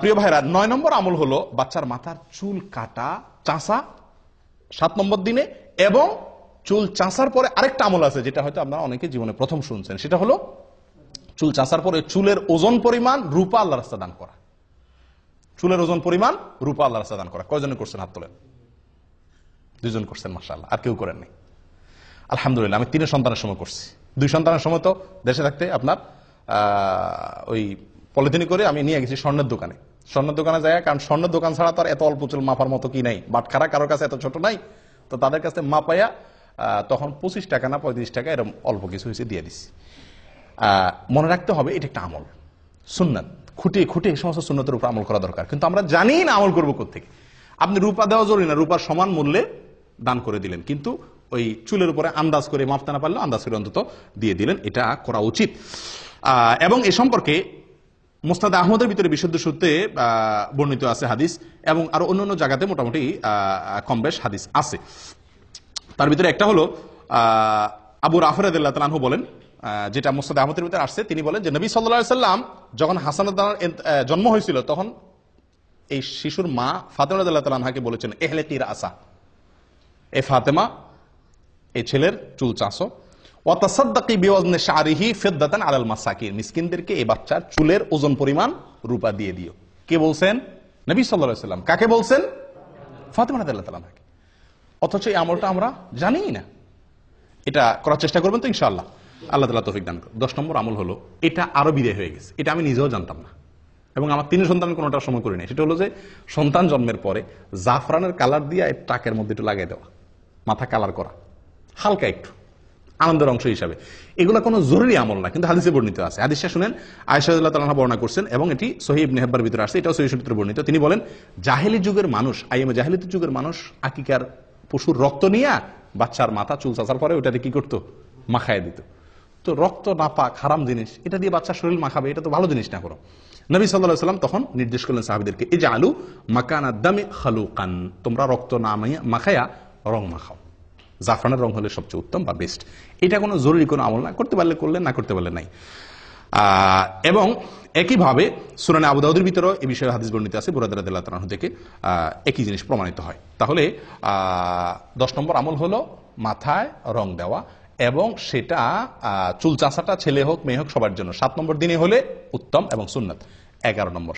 প্রিয় ভাইরা, নয় নম্বর আমল হলো বাচ্চার মাথার চুল কাটা চাষা সাত নম্বর দিনে, এবং চুল চাষার পরে আরেকটা আমল আছে যেটা হয়তো আপনারা অনেকে জীবনে প্রথম শুনছেন। সেটা হলো চুল চাষার পরে চুলের ওজন পরিমাণ রূপা আল্লাহ রাস্তা দান করা। চুলের ওজন পরিমাণ রূপা আল্লাহ রাস্তা দান করা। কয়জনে করছেন হাত তোলেন? দুজন করছেন মাসাল্লাহ আর কেউ করেননি। আলহামদুলিল্লাহ, আমি তিনের সন্তানের সময় করছি। দুই সন্তানের সময় তো দেশে থাকতে আপনার ওই পলিথিনি করে আমি নিয়ে গেছি স্বর্ণের দোকানে। স্বর্ণের দোকানে যায় কারণ স্বর্ণের দোকান ছাড়া তো আর এত অল্প চুল মাপার মতো কি নাই। বাটখারা কারোর কাছে এত ছোট নাই, তো তাদের কাছে মাপাইয়া তখন পঁচিশ টাকা না পঁয়ত্রিশ টাকা এরকম অল্প কিছু হয়েছে দিয়ে দিছি। মনে রাখতে হবে এটা একটা আমল। সুন্নাত। খুঁটিয়ে খুঁটিয়ে সমস্ত সুন্নতের উপর আমল করা দরকার। কিন্তু আমরা জানি না আমল করব থেকে আপনি রূপা দেওয়া জরুরি না, রূপার সমান মূল্যে দান করে দিলেন। কিন্তু ওই চুলের উপরে আন্দাজ করে মাপতে না পারলে আন্দাজ করে অন্তত দিয়ে দিলেন। এটা করা উচিত। এবং এ সম্পর্কে মোস্তাদ আহমদের ভিতরে বিশুদ্ধ সূত্রে বর্ণিত আছে হাদিস এবং আরও অন্য অন্য জায়গাতে মোটামুটি কম বেশ হাদিস আছে। তার ভিতরে একটা হলো আবু রাফর তালাহু বলেন যেটা মোস্তাদ আহমদের ভিতরে আসছে, তিনি বলেন যে নবী সাল্লা সাল্লাম যখন হাসানুদ্দানার জন্ম হয়েছিল, তখন এই শিশুর মা ফাতেমা তালাহাকে বলেছেন, এহলে তীর আসা এ ফাতেমা এই ছেলের চুল চাষো ফিদ্দাতান মাসাকির বাচ্চার চুলের ওজন পরিমাণ রূপা দিয়ে দিও। কে বলছেন? কাকে বলছেন? তাআলা অথচ এই আমলটা আমরা জানিই না। এটা করার চেষ্টা করবেন তো আল্লাহ তালা দান দশ নম্বর আমল হলো, এটা আরও বিদায় হয়ে গেছে। এটা আমি নিজেও জানতাম না। এবং আমার তিন সন্তান কোনোটা সময় করি সেটা হলো যে, সন্তান জন্মের পরে জাফরানের কালার দিয়ে টাকের মধ্যে একটু লাগিয়ে দেওয়া। মাথা কালার করা। হালকা একটু। আনন্দের অংশ হিসাবে। এগুলো কোনো জরুরি আমল না, কিন্তু হাদিসে বর্ণিত আছে। হাদিসটা শুনেন আয়সাদুল্লাহ তালা বর্ণনা করছেন এবং এটি সহিব নেহব্বার ভিতরে আসছে, এটাও সহি সূত্রে বর্ণিত। তিনি বলেন, জাহেলি যুগের মানুষ আইএমএ জাহেলিত যুগের মানুষ, আকিকার পশুর রক্ত নিয়ে বাচ্চার মাথা চুল চাচার পরে ওটাতে কি করতো? মাখায় দিত। তো রক্ত না পাক হারাম জিনিস, এটা দিয়ে বাচ্চার শরীর মাখাবে, এটা তো ভালো জিনিস না করো নবী সাল্লাহ সাল্লাম তখন নির্দেশ করলেন সাহাবিদেরকে এই যে আলু মাকানা দামে খালুকান তোমরা রক্ত না মাখায়া রং মাখাও। জাফরানের রং হলে সবচেয়ে উত্তম বা বেস্ট এটা কোনো জরুরি কোনো আমল না। করতে পারলে করলেন না করতে পারলে নাই। এবং একইভাবে সুরানে আবুদাউদের ভিতরেও এই বিষয়ে হাদিস বর্ণিত আছে তালাহ থেকে একই জিনিস প্রমাণিত হয়। তাহলে দশ নম্বর আমল হলো মাথায় রং দেওয়া এবং সেটা চুল চাষাটা ছেলে হোক, মেয়ে হোক, সবার জন্য। সাত নম্বর দিনে হলে উত্তম এবং সুন্নাত। এগারো নম্বর।